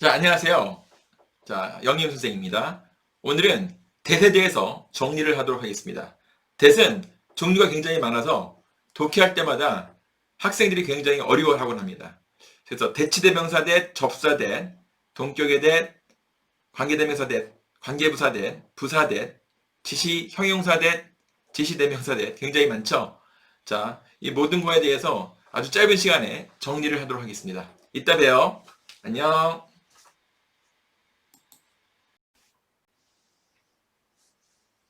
자, 안녕하세요. 자, 영임 선생입니다. 오늘은 대에 대해서 정리를 하도록 하겠습니다. 대은 종류가 굉장히 많아서 독해할 때마다 학생들이 굉장히 어려워하곤 합니다. 그래서 대치대명사 대 접사 대 동격의 대 관계대명사 대 관계부사 대 부사 대 지시 형용사 대 지시대명사 대 굉장히 많죠. 자, 이 모든 거에 대해서 아주 짧은 시간에 정리를 하도록 하겠습니다. 이따 봬요. 안녕.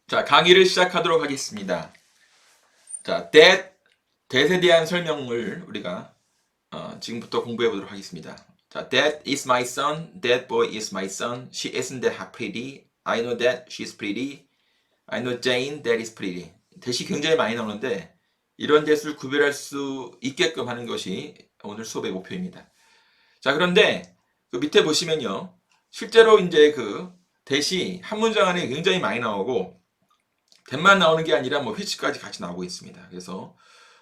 자, 강의를 시작하도록 하겠습니다. 자, that, that에 대한 설명을 우리가 어, 지금부터 공부해 보도록 하겠습니다. 자, that is my son, that boy is my son, she isn't that pretty, I know that she's pretty, I know Jane that is pretty. that이 굉장히 많이 나오는데 이런 that을 구별할 수 있게끔 하는 것이 오늘 수업의 목표입니다. 자, 그런데 그 밑에 보시면요. 실제로 이제 그 that이 한 문장 안에 굉장히 많이 나오고 대만 나오는 게 아니라 뭐 which까지 같이 나오고 있습니다. 그래서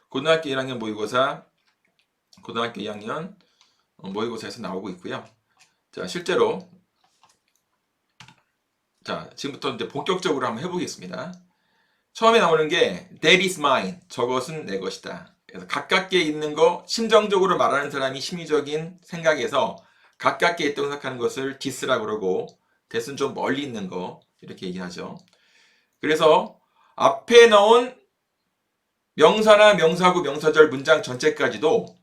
고등학교 1학년 모의고사, 고등학교 2학년 어, 모의고사에서 나오고 있고요. 자, 실제로 자, 지금부터 이제 본격적으로 한번 해보겠습니다. 처음에 나오는 게 that is mine. 저것은 내 것이다. 그래서 가깝게 있는 거, 심정적으로 말하는 사람이 심리적인 생각에서 가깝게 있다고 생각하는 것을 this라고 그러고 that은 좀 멀리 있는 거 이렇게 얘기하죠. 그래서 앞에 나온 명사나 명사구, 명사절 문장 전체까지도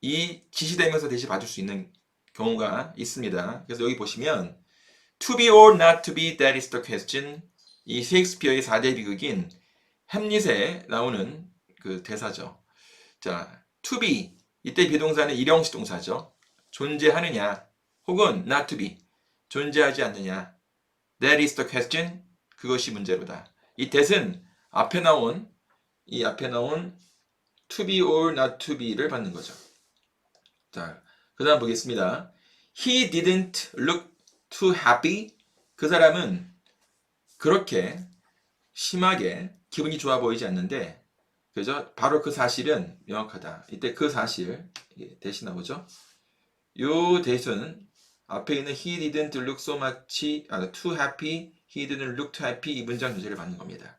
이 지시대명사 대신 봐줄 수 있는 경우가 있습니다. 그래서 여기 보시면 to be or not to be that is the question 이 셰익스피어의 4대 비극인 햄릿에 나오는 그 대사죠. 자, to be 이때 비동사는 일형식 동사죠. 존재하느냐 혹은 not to be 존재하지 않느냐 that is the question 그것이 문제로다. 이 that은 앞에 나온 이 앞에 나온 to be or not to be를 받는 거죠. 자, 그다음 보겠습니다. He didn't look too happy. 그 사람은 그렇게 심하게 기분이 좋아 보이지 않는데 그죠? 바로 그 사실은 명확하다. 이때 그 사실 대신 나오죠. 요 대신은 앞에 있는 he didn't look so much 아, too happy, he didn't look too happy 이 문장 교재를 받는 겁니다.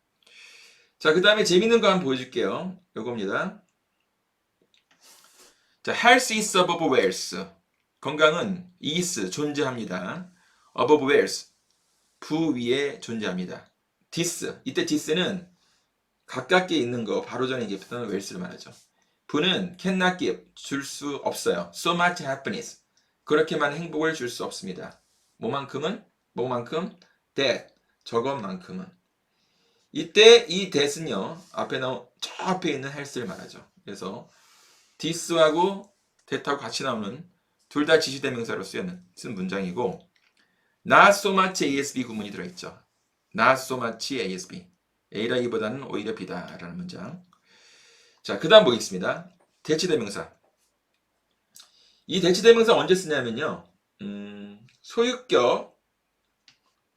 자, 그 다음에 재밌는 거 한번 보여줄게요. 요겁니다. 자, health is above wealth. 건강은 is 존재합니다. above wealth 부 위에 존재합니다. this 이때 this는 가깝게 있는 거 바로 전에 얘기했던 wealth를 말하죠. 부는 cannot give 줄 수 없어요. so much happiness 그렇게만 행복을 줄 수 없습니다. 뭐만큼은 뭐만큼 that 저것만큼은 이때 이 that은요 앞에 나온 저 앞에 있는 health를 말하죠. 그래서 this하고 that하고 같이 나오는 둘 다 지시대명사로 쓰여는 쓴 문장이고 not so much ASB 구문이 들어있죠. not so much ASB A라기보다는 오히려 B다라는 문장. 자, 그 다음 보겠습니다. 대치대명사. 이 대치대명사 언제 쓰냐면요. 음, 소유격,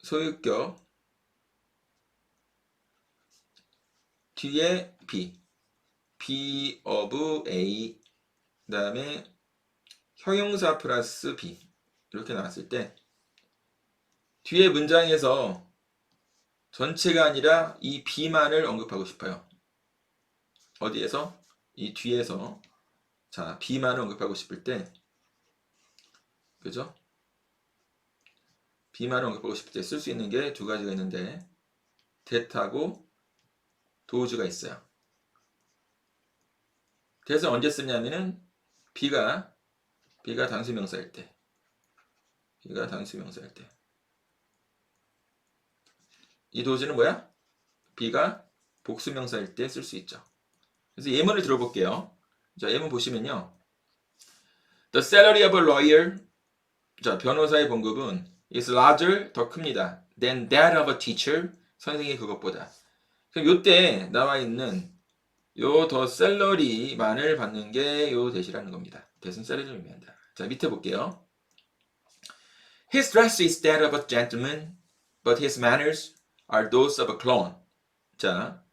소유격, 뒤에 B, B of A, 그 다음에 형용사 플러스 B 이렇게 나왔을 때 뒤에 문장에서 전체가 아니라 이 B만을 언급하고 싶어요. 어디에서? 이 뒤에서 자 B만을 언급하고 싶을 때 그죠? B만을 언급하고 싶을 때 쓸 수 있는 게 두 가지가 있는데 that하고 도우즈가 있어요. that은 언제 쓰냐면은 B가 B가 단수 명사일 때 B가 단수 명사일 때 이 도우즈는 뭐야? B가 복수 명사일 때 쓸 수 있죠. 그래서 예문을 들어볼게요. 자, 예문 보시면요. The salary of a lawyer, 자, 변호사의 봉급은 is larger, 더 큽니다. than that of a teacher, 선생의 그것보다. 그럼 요때 나와 있는 요 더 셀러리만을 받는 게 요 대시라는 겁니다. 대신 셀러리를 의미한다. 자, 밑에 볼게요. His dress is that of a gentleman, but his manners are those of a clown. 자,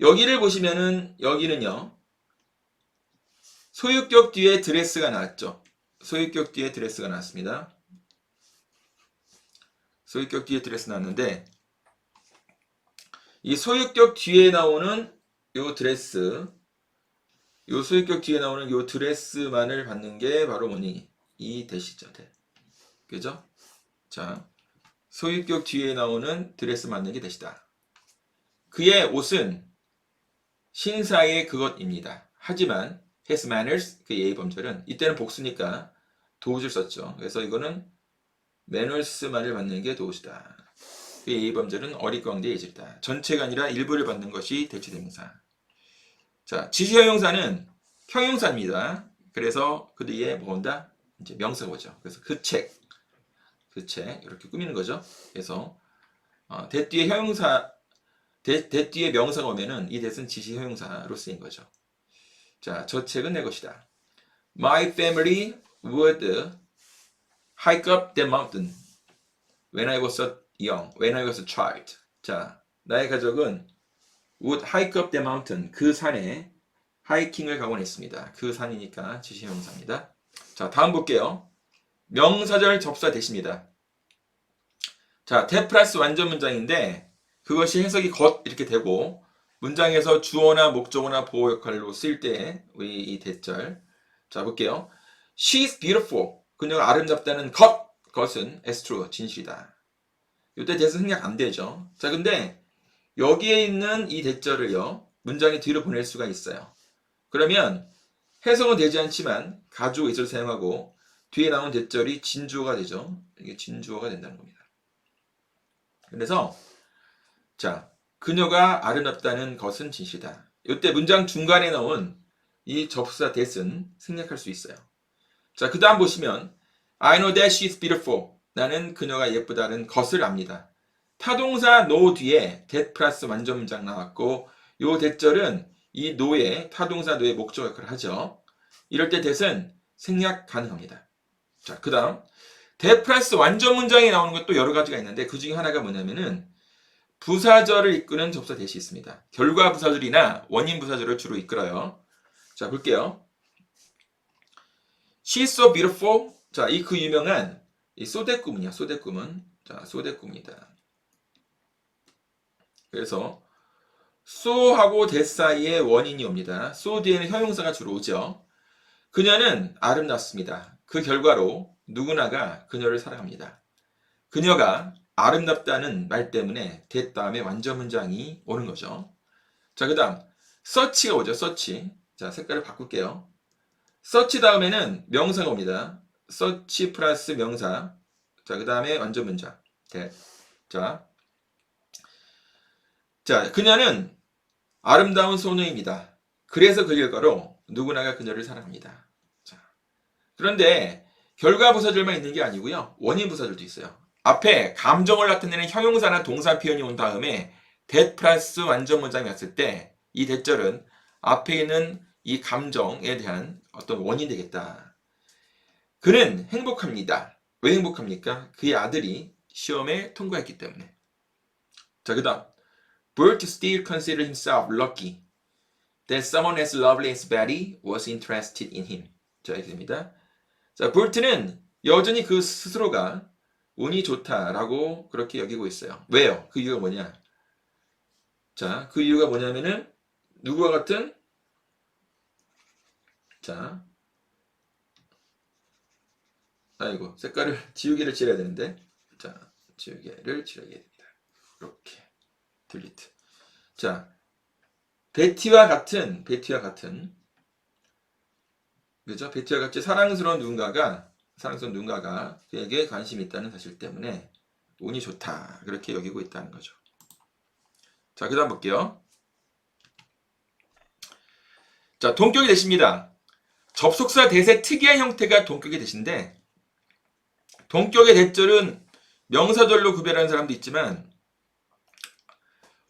여기를 보시면은 여기는요. 소유격 뒤에 드레스가 나왔죠. 소유격 뒤에 드레스가 나왔습니다. 소유격 뒤에 드레스 나왔는데 이 소유격 뒤에 나오는 요 드레스 요 소유격 뒤에 나오는 요 드레스만을 받는 게 바로 뭐니? 이 대시죠, 대. 그죠? 자, 소유격 뒤에 나오는 드레스 맞는 게 대시다. 그의 옷은 신사의 그것입니다. 하지만 his manners 그 예의 범절은 이때는 복수니까 도우를 썼죠. 그래서 이거는 manners만을 받는 게 도우시다. 그 예의 범절은 어리광대의 예절이다. 전체가 아니라 일부를 받는 것이 대치대명사. 자, 지시형용사는 형용사입니다. 그래서 그 뒤에 뭐가 온다? 이제 명사가 오죠. 그래서 그 책, 그 책 이렇게 꾸미는 거죠. 그래서 어, 대 뒤에 형용사, 대, 대 뒤에 명사가 오면은 이 대는 지시 형용사로 쓰인 거죠. 자, 저 책은 내 것이다. My family would hike up the mountain when I was a young, when I was a child. 자, 나의 가족은 would hike up the mountain 그 산에 하이킹을 가곤 했습니다. 그 산이니까 지시형용사입니다. 자, 다음 볼게요. 명사절 접사 대시입니다. 자, 대 플러스 완전 문장인데 그것이 해석이 겉 이렇게 되고 문장에서 주어나 목적어나 보호 역할로 쓸때 우리 이 대절 자 볼게요. She's beautiful. 그녀가 아름답다는 것 것은 true 진실이다. 이때 대서 생략 안 되죠. 자 근데 여기에 있는 이 대절을요 문장의 뒤로 보낼 수가 있어요. 그러면 해석은 되지 않지만 가주어 있을 사용하고 뒤에 나온 대절이 진주어가 되죠. 이게 진주어가 된다는 겁니다. 그래서 자 그녀가 아름답다는 것은 진실이다. 이때 문장 중간에 나온 이 접사 대은 생략할 수 있어요. 자, 그 다음 보시면 I know that she's beautiful. 나는 그녀가 예쁘다는 것을 압니다. 타동사 no 뒤에 that 플러스 완전 문장 나왔고 요 대절은 이 no의 타동사 no의 목적 역할을 하죠. 이럴 때 that은 생략 가능합니다. 자, 그 다음 that 플러스 완전 문장이 나오는 것도 여러 가지가 있는데 그 중에 하나가 뭐냐면은 부사절을 이끄는 접사 대시 있습니다. 결과 부사절이나 원인 부사절을 주로 이끌어요. 자, 볼게요. She's so beautiful. 자, 이 그 유명한 이 소대꿈이냐, 소대꿈은. 자, 소대꿈이다. 그래서 so하고 that 사이에 원인이 옵니다. so 뒤에는 형용사가 주로 오죠. 그녀는 아름답습니다. 그 결과로 누구나가 그녀를 사랑합니다. 그녀가 아름답다는 말 때문에 that 다음에 완전 문장이 오는 거죠. 자, 그 다음 search가 오죠. search. 자, 색깔을 바꿀게요. Search 다음에는 명사가 옵니다. search 플러스 명사. 자, 그 다음에 완전 문장. that. 자, 자, 그녀는 아름다운 소녀입니다. 그래서 그 결과로 누구나가 그녀를 사랑합니다. 자, 그런데 결과 부사절만 있는 게 아니고요. 원인 부사절도 있어요. 앞에 감정을 나타내는 형용사나 동사 표현이 온 다음에 that 플러스 완전 문장이 왔을 때 이 대절은 앞에 있는 이 감정에 대한 어떤 원인이 되겠다. 그는 행복합니다. 왜 행복합니까? 그의 아들이 시험에 통과했기 때문에. 자, 그 다음. Bert still considered himself lucky that someone as lovely as Betty was interested in him. 자, 이렇게 됩니다. 자, 볼트는 여전히 그 스스로가 운이 좋다라고 그렇게 여기고 있어요. 왜요? 그 이유가 뭐냐? 자, 그 이유가 뭐냐면은 누구와 같은 자, 아이고 색깔을 지우개를 칠해야 되는데 자, 지우개를 칠해야 됩니다. 이렇게 딜리트. 자, 베티와 같은 베티와 같은 그죠? 베티와 같이 사랑스러운 누군가가 사랑스러운 누군가가 그에게 관심이 있다는 사실 때문에 운이 좋다 그렇게 여기고 있다는 거죠. 자, 그다음 볼게요. 자, 동격이 되십니다. 접속사 대세 특이한 형태가 동격이 되신데 동격의 대절은 명사절로 구별하는 사람도 있지만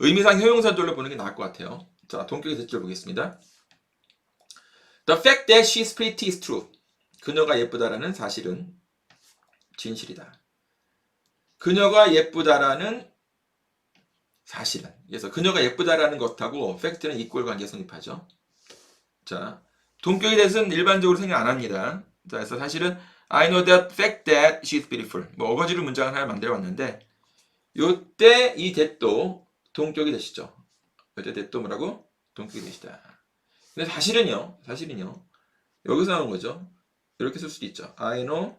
의미상 형용사절로 보는 게 나을 것 같아요. 자, 동격의 대절 보겠습니다. The fact that she's pretty is true. 그녀가 예쁘다라는 사실은 진실이다. 그녀가 예쁘다라는 사실은. 그래서 그녀가 예쁘다라는 것하고 팩트는 이꼴 관계 성립하죠. 자, 동격에 대해서는 일반적으로 생각 안 합니다. 자, 그래서 사실은 I know the fact that she's beautiful. 뭐 어거지로 문장을 하나 만들어 왔는데 요때 이 대도 동격이 되시죠. 요때 대도 뭐라고? 동격이 되시다. 근데 사실은요, 사실은요, 여기서 나온 거죠. 이렇게 쓸 수도 있죠. I know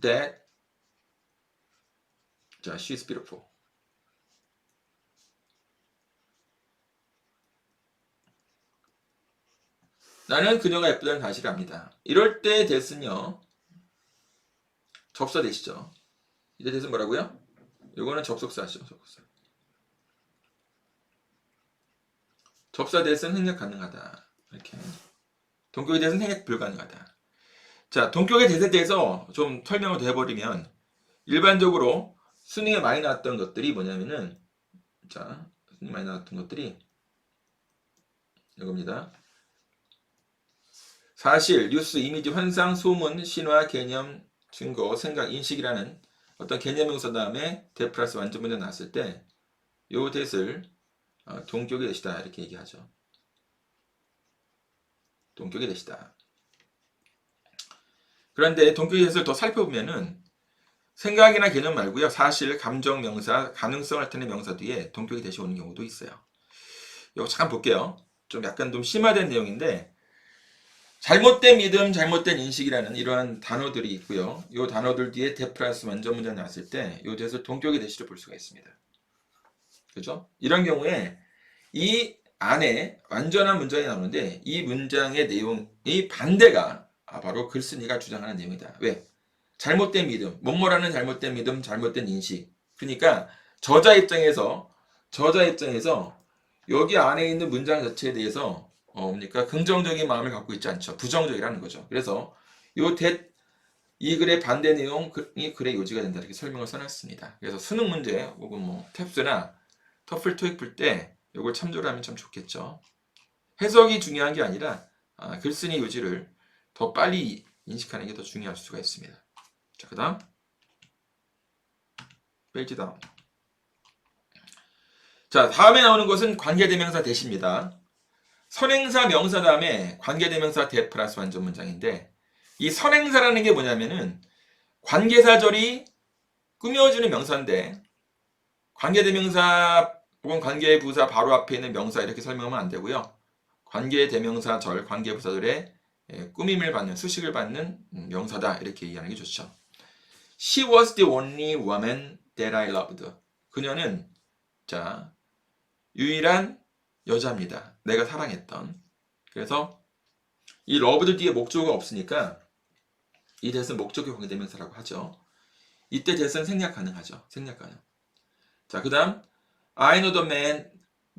that 자, she's beautiful. 나는 그녀가 예쁘다는 사실을 압니다. 이럴 때 됐은요. 접사 되시죠. 이때 됐은 뭐라고요? 요거는 접속사죠. 접속사. 접사 대신 생략 가능하다. 이렇게. 동격에 대해서는 생략 불가능하다. 자, 동격의 대세에 대해서 좀 설명을 더 해버리면 일반적으로 수능에 많이 나왔던 것들이 뭐냐면은 자, 수능에 많이 나왔던 것들이 이겁니다. 사실, 뉴스, 이미지, 환상, 소문, 신화, 개념, 증거, 생각, 인식이라는 어떤 개념 명사 다음에 대 플러스 완전 문제 나왔을 때 요 대를 어, 동격의 대시다 이렇게 얘기하죠. 동격의 대시다. 그런데 동격의 대를 더 살펴보면은 생각이나 개념 말고요. 사실, 감정, 명사, 가능성을 나타내는 명사 뒤에 동격의 대시 오는 경우도 있어요. 이거 잠깐 볼게요. 좀 약간 좀 심화된 내용인데 잘못된 믿음, 잘못된 인식이라는 이러한 단어들이 있고요. 이 단어들 뒤에 대 플러스 완전 문제 나왔을 때 이 대에서 동격의 대시를 볼 수가 있습니다. 그죠? 이런 경우에 이 안에 완전한 문장이 나오는데 이 문장의 내용이 반대가 아, 바로 글쓴이가 주장하는 내용이다. 왜? 잘못된 믿음, 뭐뭐라는 잘못된 믿음, 잘못된 인식. 그러니까 저자 입장에서 저자 입장에서 여기 안에 있는 문장 자체에 대해서 어, 뭡니까? 긍정적인 마음을 갖고 있지 않죠. 부정적이라는 거죠. 그래서 요 대, 이 글의 반대 내용이 글의 요지가 된다. 이렇게 설명을 써놨습니다. 그래서 수능 문제 혹은 뭐 탭스나 터플 토익 풀때 요걸 참조를 하면 참 좋겠죠. 해석이 중요한 게 아니라 아, 글쓴이 요지를 더 빨리 인식하는 게 더 중요할 수가 있습니다. 자, 그 다음 페이지 다운 자, 다음에 나오는 것은 관계대명사 대시입니다. 선행사 명사 다음에 관계대명사 대 플러스 완전 문장인데 이 선행사라는 게 뭐냐면은 관계사절이 꾸며주는 명사인데 관계대명사 혹은 관계부사 바로 앞에 있는 명사 이렇게 설명하면 안 되고요. 관계대명사절, 관계부사절의 예, 꾸밈을 받는 수식을 받는 음, 명사다 이렇게 이해하는 게 좋죠. She was the only woman that I loved. 그녀는 자 유일한 여자입니다. 내가 사랑했던. 그래서 이 러브드 뒤에 목적어가 없으니까 이 대선 목적어 관계대명사라고 하죠. 이때 대선 생략 가능하죠. 생략 가능. 자, 그 다음 I know the man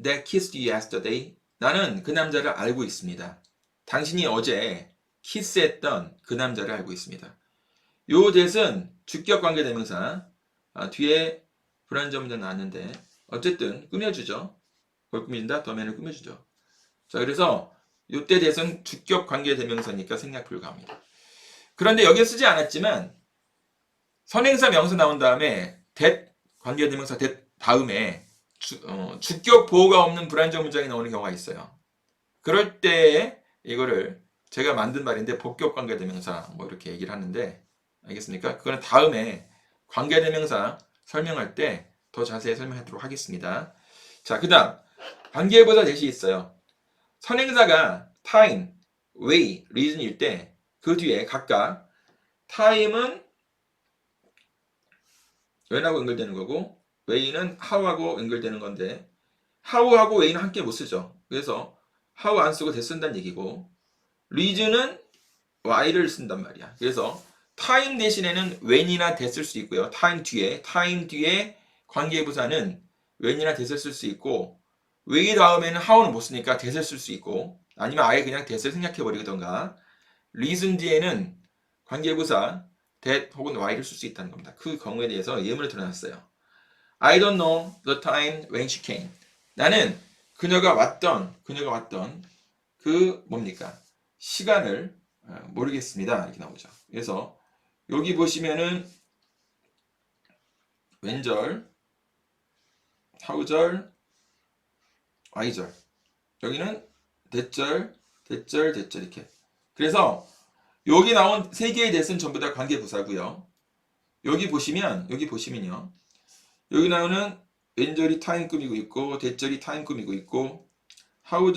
that kissed you yesterday. 나는 그 남자를 알고 있습니다. 당신이 어제 키스했던 그 남자를 알고 있습니다. 요 대선 주격 관계 대명사 아, 뒤에 문제 나왔는데 어쨌든 꾸며주죠. 뭘 꾸민다? 더맨을 꾸며주죠. 자, 그래서 이때 대해서는 주격 관계 대명사니까 생략 불가합니다. 그런데 여기에 쓰지 않았지만 선행사 명사 나온 다음에 대 관계 대명사 대 다음에 주, 어, 주격 보호가 없는 불안정 문장이 나오는 경우가 있어요. 그럴 때 이거를 제가 만든 말인데 복격 관계 대명사 뭐 이렇게 얘기를 하는데 알겠습니까? 그거는 다음에 관계 대명사 설명할 때 더 자세히 설명하도록 하겠습니다. 자, 그다음 관계부사 대시 있어요. 선행사가 time, way, reason일 때 그 뒤에 각각 time은 when하고 연결되는 거고 way는 how하고 연결되는 건데 how하고 way는 함께 못 쓰죠. 그래서 how 안 쓰고 대 쓴다는 얘기고 reason은 why를 쓴단 말이야. 그래서 time 대신에는 when이나 대 쓸 수 있고요. time 뒤에 time 뒤에 관계 부사는 when이나 대을 쓸수 있고 왜 다음에는 how는 못 쓰니까 대을 쓸수 있고 아니면 아예 그냥 대을 생략해 버리던가 reason 뒤에는 관계부사 that 혹은 why를 쓸 수 있다는 겁니다. 그 경우에 대해서 예문을 드러났어요. I don't know the time when she came. 나는 그녀가 왔던 그녀가 왔던 그 뭡니까 시간을 어, 모르겠습니다. 이렇게 나오죠. 그래서 여기 보시면은 왼절, 하우절, Y절. 여기는 대절, 대절, 대절 이렇게. 그래서 여기 나온 세 개의 대은 전부 다 관계 부사고요. 여기 보시면 여기 보시면요. 여기 나오는 왼절이 타임 꾸미고 있고 대절이 타임 꾸미고 있고 하우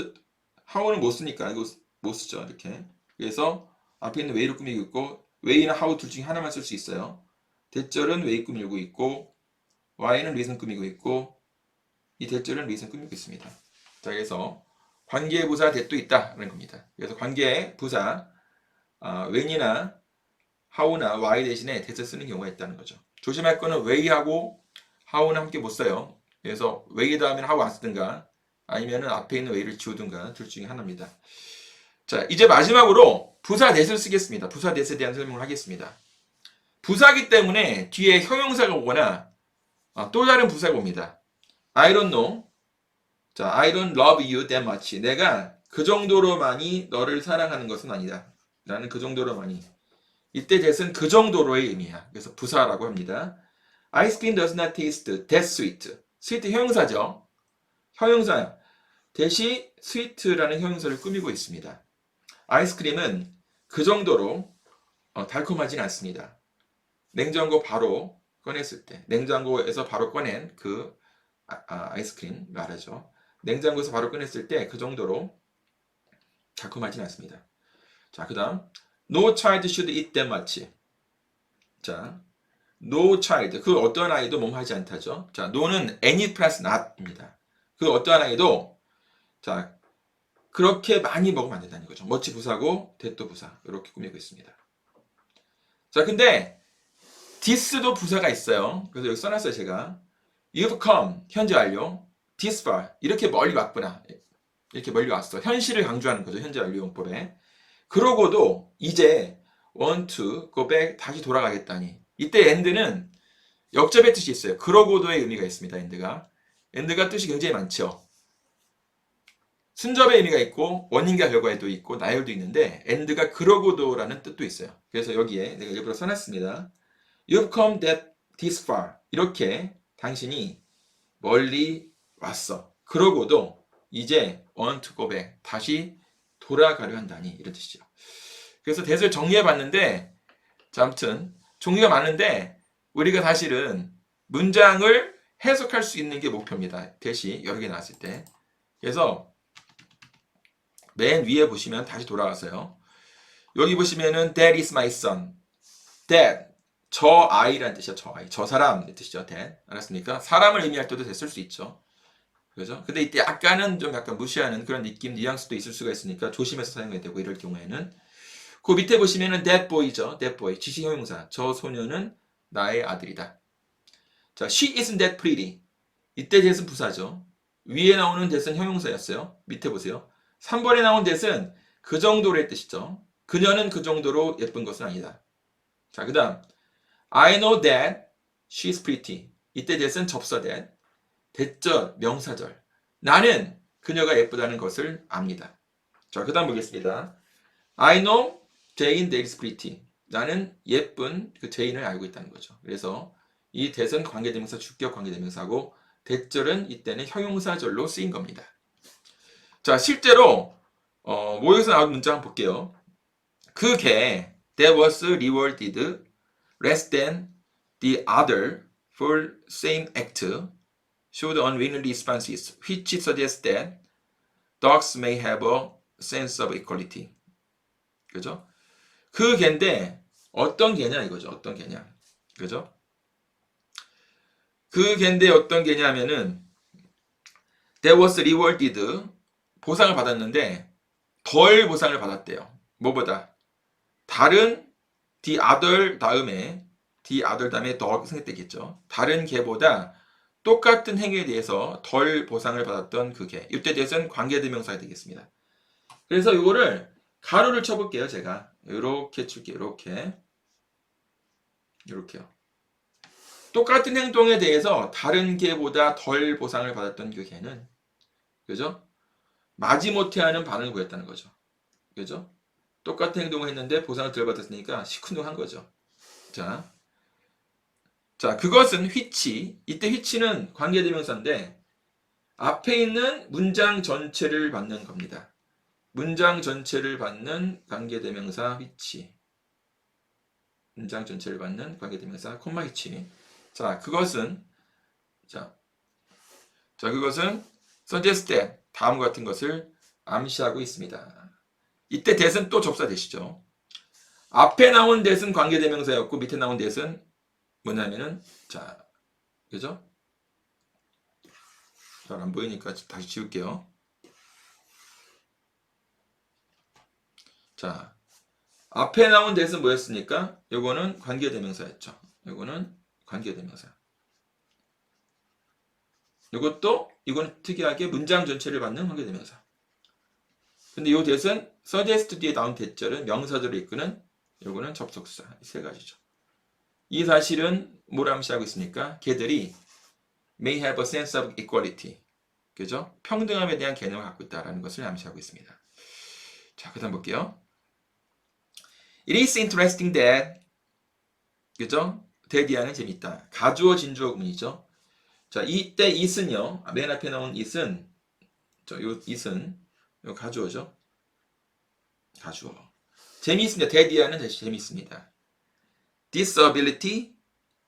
하우는 못 쓰니까 이거 못 쓰죠 이렇게. 그래서 앞에 있는 웨이를 꾸미고 있고 웨이나 하우 둘 중에 하나만 쓸 수 있어요. 대절은 웨이 꾸미고 있고 y는 리슨 꾸미고 있고 이 대절은 리슨 꾸미고 있습니다. 자 그래서 관계 부사 대도 있다라는 겁니다. 그래서 관계 부사 아, when이나 how나 why 대신에 대서 쓰는 경우가 있다는 거죠. 조심할 거는 way하고 how는 함께 못 써요. 그래서 way 다음에는 how 안 쓰든가 아니면은 앞에 있는 way를 지우든가 둘 중에 하나입니다. 자 이제 마지막으로 부사 대를 쓰겠습니다. 부사 대에 대한 설명을 하겠습니다. 부사기 때문에 뒤에 형용사가 오거나 아, 또 다른 부사가 옵니다. I don't know. 자, I don't love you that much. 내가 그 정도로 많이 너를 사랑하는 것은 아니다. 나는 그 정도로 많이. 이때 that은 그 정도로의 의미야. 그래서 부사라고 합니다. Ice cream does not taste that sweet. sweet 형용사죠. 형용사. 대시 sweet라는 형용사를 꾸미고 있습니다. 아이스크림은 그 정도로 어, 달콤하진 않습니다. 냉장고 바로 꺼냈을 때, 냉장고에서 바로 꺼낸 그 아, 이스크림 말하죠. 냉장고에서 바로 꺼냈을 때 그 정도로 달콤하진 않습니다. 자, 그 다음 No child should eat that much. 자, no child 그 어떤 아이도 몸하지 않다죠. 자, no는 any plus not입니다. 그 어떠한 아이도 자 그렇게 많이 먹으면 안 된다는 거죠. 멋지 부사고 대또 부사 이렇게 꾸미고 있습니다. 자, 근데 this도 부사가 있어요. 그래서 여기 써놨어요 제가. You've come 현재 완료. This far 이렇게 멀리 왔구나. 이렇게 멀리 왔어. 현실을 강조하는 거죠. 현재 완료 용법에. 그러고도 이제 want to go back 다시 돌아가겠다니. 이때 end는 역접의 뜻이 있어요. 그러고도의 의미가 있습니다. end가. end가 뜻이 굉장히 많죠. 순접의 의미가 있고 원인과 결과에도 있고 나열도 있는데 end가 그러고도라는 뜻도 있어요. 그래서 여기에 내가 일부러 써놨습니다. You've come that this far 이렇게 당신이 멀리 왔어. 그러고도 이제 go back 다시 돌아가려 한다니 이런 뜻이죠. 그래서 대을 정리해 봤는데 자, 아무튼 종류가 많은데 우리가 사실은 문장을 해석할 수 있는 게 목표입니다. 대시 여러 개 나왔을 때. 그래서 맨 위에 보시면 다시 돌아가서요. 여기 보시면은 that is my son. that 저 아이라는 뜻이죠. 저 아이. 저 사람 뜻이죠. that. 알았습니까? 사람을 의미할 때도 됐을 수 있죠. 그죠? 근데 이때 약간은 좀 약간 무시하는 그런 느낌, 뉘앙스도 있을 수가 있으니까 조심해서 사용해야 되고 이럴 경우에는 그 밑에 보시면은 that boy죠. that boy. 지시 형용사. 저 소녀는 나의 아들이다. 자, she isn't that pretty. 이때 that은 부사죠. 위에 나오는 that은 형용사였어요. 밑에 보세요. 3번에 나온 that은 그 정도로의 뜻이죠. 그녀는 그 정도로 예쁜 것은 아니다. 자, 그 다음 I know that she's pretty. 이때 that은 접서 that. 대절, 명사절. 나는 그녀가 예쁘다는 것을 압니다. 자, 그 다음 보겠습니다. I know Jane that is pretty. 나는 예쁜 그 제인을 알고 있다는 거죠. 그래서 이 대선 관계대명사 주격 관계대명사고 대절은 이때는 형용사절로 쓰인 겁니다. 자, 실제로 어, 모의에서 나온 문장 볼게요. 그개 that was rewarded less than the other for same act showed unwillingly responses which suggest that dogs may have a sense of equality. 그죠? 그 개인데 어떤 개냐 이거죠. 어떤 개냐. 그죠? 그 개인데 어떤 개냐면은 there was rewarded 보상을 받았는데 덜 보상을 받았대요. 뭐보다 다른 the other 다음에 the other 다음에 더 생략되겠죠. 다른 개보다 똑같은 행위에 대해서 덜 보상을 받았던 그 개. 이때 대해서는 관계대명사가 되겠습니다. 그래서 이거를 가로를 쳐볼게요. 제가 이렇게 칠게요. 이렇게 이렇게요. 똑같은 행동에 대해서 다른 개보다 덜 보상을 받았던 그 개는 그죠? 마지못해 하는 반응을 보였다는 거죠. 그죠? 똑같은 행동을 했는데 보상을 덜 받았으니까 시큰둥한 거죠. 자, 자 그것은 휘치. 이때 휘치는 관계대명사인데 앞에 있는 문장 전체를 받는 겁니다. 문장 전체를 받는 관계대명사 휘치. 문장 전체를 받는 관계대명사 콤마 위치. 자, 그것은 자, 자 그것은 suggest that 다음과 같은 것을 암시하고 있습니다. 이때 that은 또 접사 되시죠. 앞에 나온 that은 관계대명사였고 밑에 나온 that은 뭐냐면은 자, 그죠? 잘 안 보이니까 다시 지울게요. 자, 앞에 나온 that은 뭐였습니까? 요거는 관계대명사였죠. 요거는 관계대명사. 이것도 이건 특이하게 문장 전체를 받는 관계대명사. 근데 요 that은 suggest 뒤에 나온 대절은 명사절을 이끄는 요거는 접속사 이세 가지죠. 이 사실은 뭘 암시하고 있습니까? 걔들이 may have a sense of equality. 그죠? 평등함에 대한 개념을 갖고 있다라는 것을 암시하고 있습니다. 자, 그다음 볼게요. It is interesting that 그죠? 대디하는 재밌다. 가주어 진주어 구문이죠. 자, 이때 it은요. 맨 앞에 나온 it은 저요 it은 요 가주어죠. 가주어. 재미있습니다. 대디하는 다시 재미있습니다. Disability,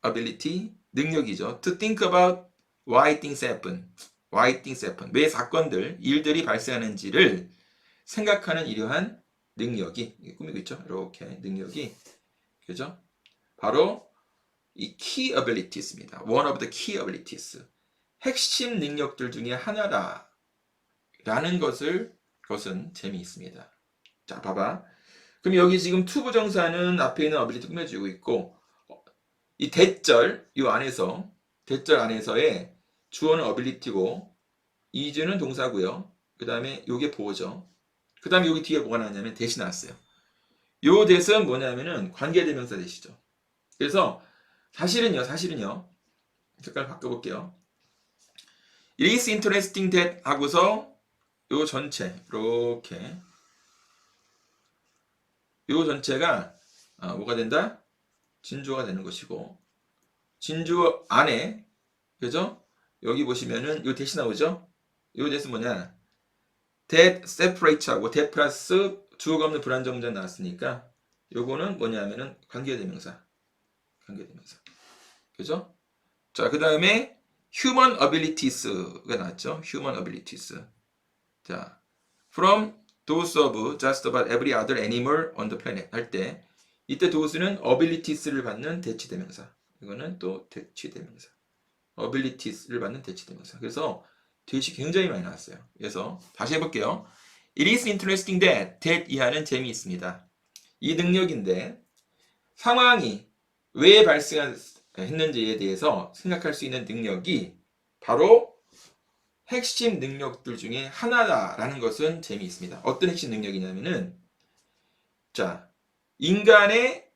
ability, 능력이죠. to think about why things happen, why things happen, 왜 사건들, 일들이 발생하는지를 생각하는 이러한 능력이 꾸미고 있죠. 이렇게 능력이 그죠? 바로 이 key abilities입니다. one of the key abilities. 핵심 능력들 중에 하나다. 라는 것을 것은 재미있습니다. 자, 봐봐. 그럼 여기 지금 투부정사는 앞에 있는 어빌리티 꾸며주고 있고 어, 이 대절 이 안에서 대절 안에서의 주어는 어빌리티고 이주는 동사고요. 그 다음에 요게 보호죠. 그 다음에 여기 뒤에 뭐가 나왔냐면 대시 나왔어요. 요 대은 뭐냐면은 관계대명사 대시죠. 그래서 사실은요, 사실은요. 색깔 바꿔볼게요. It is interesting that 하고서 요 전체 이렇게 요 전체가 아, 뭐가 된다? 진주어가 되는 것이고 진주어 안에 그죠? 여기 보시면은 요 대시 나오죠? 요 대시 뭐냐? that separate하고 that 플러스 주어가 없는 불안정자 나왔으니까 요거는 뭐냐면은 관계대명사 관계대명사 그죠? 자, 그 다음에 human abilities가 나왔죠? human abilities. 자, from those of just about every other animal on the planet 할 때 이때 those는 abilities를 받는 대치대명사. 이거는 또 대치대명사. abilities를 받는 대치대명사. 그래서 대시 굉장히 많이 나왔어요. 그래서 다시 해볼게요. It is interesting that that 이하는 재미있습니다. 이 능력인데 상황이 왜 발생했는지에 대해서 생각할 수 있는 능력이 바로 핵심 능력들 중에 하나다라는 것은 재미있습니다. 어떤 핵심 능력이냐면은 자 인간의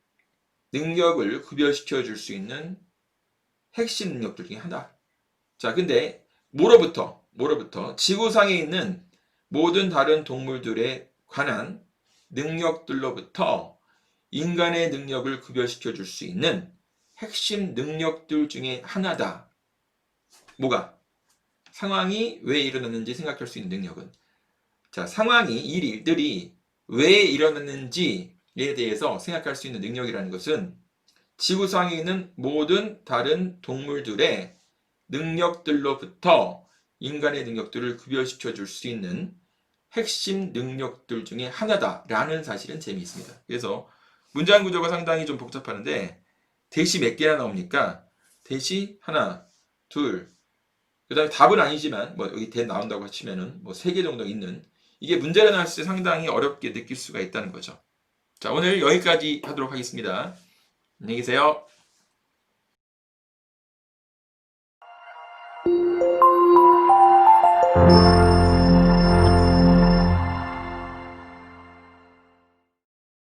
능력을 구별시켜 줄 수 있는 핵심 능력들 중에 하나. 자 근데 뭐로부터 뭐로부터 지구상에 있는 모든 다른 동물들에 관한 능력들로부터 인간의 능력을 구별시켜 줄 수 있는 핵심 능력들 중에 하나다. 뭐가? 상황이 왜 일어났는지 생각할 수 있는 능력은. 자, 상황이, 일들이 왜 일어났는지에 대해서 생각할 수 있는 능력이라는 것은 지구상에 있는 모든 다른 동물들의 능력들로부터 인간의 능력들을 구별시켜 줄 수 있는 핵심 능력들 중에 하나다라는 사실은 재미있습니다. 그래서 문장 구조가 상당히 좀 복잡하는데 대시 몇 개나 나옵니까? 대시 하나, 둘, 그 다음에 답은 아니지만 뭐 여기 대 나온다고 치면은 뭐 세 개 정도 있는 이게 문제를 나왔을 때 상당히 어렵게 느낄 수가 있다는 거죠. 자 오늘 여기까지 하도록 하겠습니다. 안녕히 계세요.